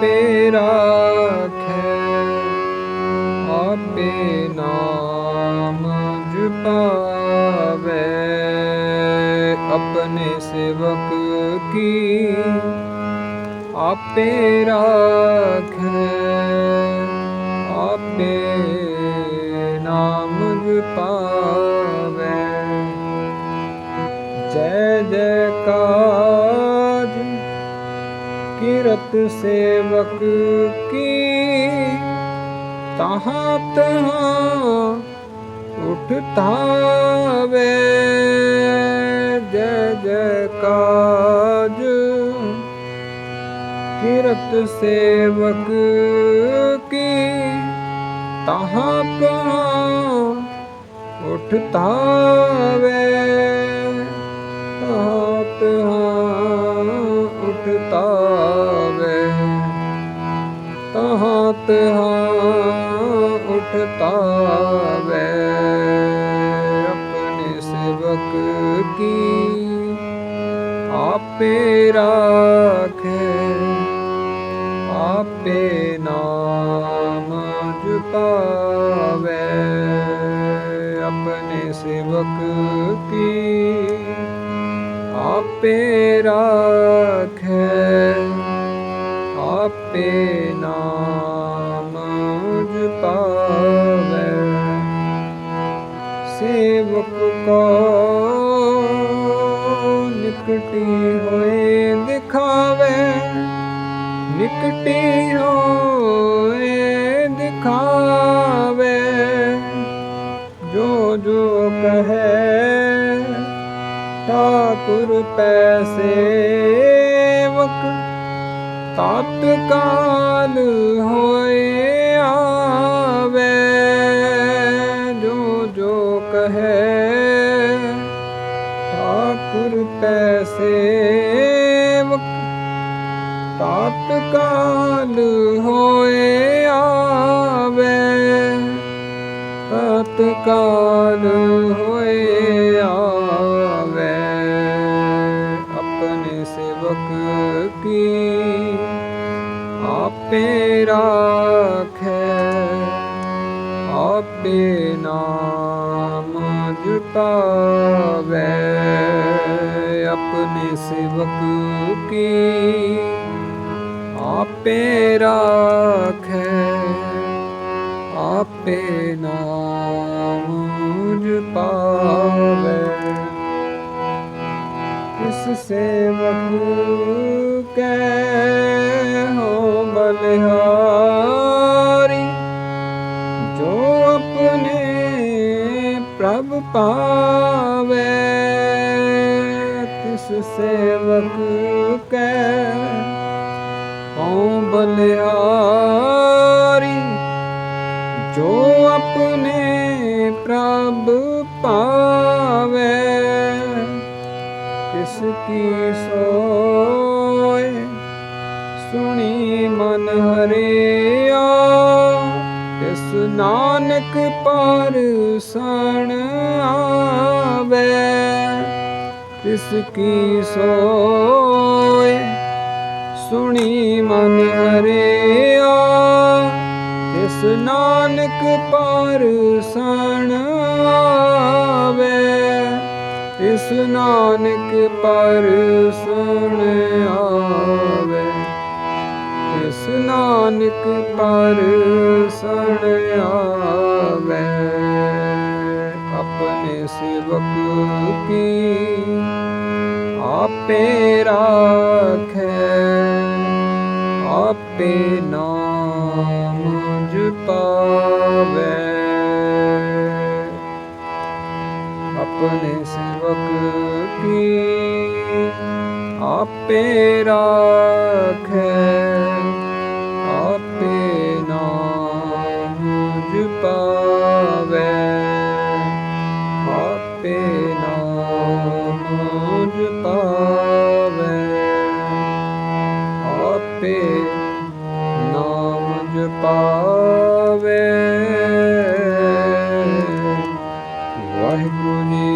ਆਪੇ ਰਾਖੈ ਆਪੇ ਨਾਮ ਜਪਾਵੇ। ਆਪਣੇ ਸੇਵਕ ਕੀ? ਆਪੇ ਰਾਖੈ ਆਪੇ ਨਾਮ ਜਪਾਵੇ। ਜੈ ਜੈ ਕਿਰਤ ਸੇਵਕ ਕੀ? ਤਹਾਂ ਤਹਾਂ ਉਠਤਾਵੇ। ਜੈ ਜੈਕਾਰ ਕਿਰਤ ਸੇਵਕ ਕੀ? ਤਹਾਂ ਤਹਾਂ ਉਠਤਾਵੇ। ਤਹਾਂ ਤਹਾਂ ਉਠਤਾਵੇ। ਤਹਾਂ ਉਠਤਾਵੇ। ਆਪਣੇ ਸੇਵਕ ਕੀ ਆਪੇ ਰਾਖੇ, ਆਪੇ ਨਾਮ ਜਪਾਵੇ। ਆਪਣੇ ਸੇਵਕ ਕੀ ਆਪੇ ਰਾਖੇ, ਆਪੇ ਨਾਮ ਜਪਾਵੇ ਸੇਵਕ ਕੋ ਨਿਕਟੀ ਹੋਏ ਦਿਖਾਵੇ। ਨਿਕਟੀ ਹੋਏ ਦਿਖਾਵੇ। ਜੋ ਜੋ ਕਹੇ, ਠਾਕੁਰ ਪੈਸੇ ਵਕ ਤਤਕਾਲ ਹੋਏ ਆਵੇ ਜੋ ਜੋ ਕਹੇ ਠਾਕੁਰ ਪੈਸੇ ਵਕ ਤਤਕਾਲ ਹੋਏ ਆਵੇ ਤਤਕਾਲ ਰਾਖੇ ਆਪੇ ਨਾਮ ਜਪਾਵੇ ਆਪਣੇ ਸੇਵਕ ਕੀ ਆਪੇ ਰਾਖੇ ਆਪੇ ਨਾਮ ਜਪਾਵੇ ਇਸ ਸੇਵਕ ਕੈ ਪ੍ਰਭ ਪਾਵੇ, ਤਿਸ ਸੇਵਕ ਕੈ। ਹੋ ਬਲਿਹਾਰੀ ਜੋ ਆਪਣੇ ਪ੍ਰਭ ਪਾਵੇ, ਤਿਸ ਕੀ ਸੋਏ, ਸੁਣੀ ਮਨ ਹਰਿਆ। ਨਾਨਕ ਪਰ ਸਣ ਆਵੇ, ਤਿਸ ਕੀ ਸੋਏ? ਸੁਣੀ ਮਨ ਹਰਿਆ, ਤਿਸ ਨਾਨਕ ਪਰ ਸਣ ਆਵੇ, ਤਿਸ ਨਾਨਕ ਪਰ ਸੁਣ ਆਵੇ। ਤਿਸ ਨਾਨਕ ਪਰ ਸੁਣ ਆਵੇ, ਆਪਣੇ ਸੇਵਕ ਕੀ ਆਪੇ ਰਾਖੇ, ਆਪੇ ਨਾਮ ਜਪਾਵੇ। ਆਪਣੇ ਸੇਵਕ ਕੀ ਆਪੇ ਰਾਖੇ ਜਪੇ ਨਾਮ ਮੁਝ ਪਾਵੇ ਆਪੇ ਨਾਮ ਜਪਾਵੇ। ਵਾਹਿਗੁਰੂ ਜੀ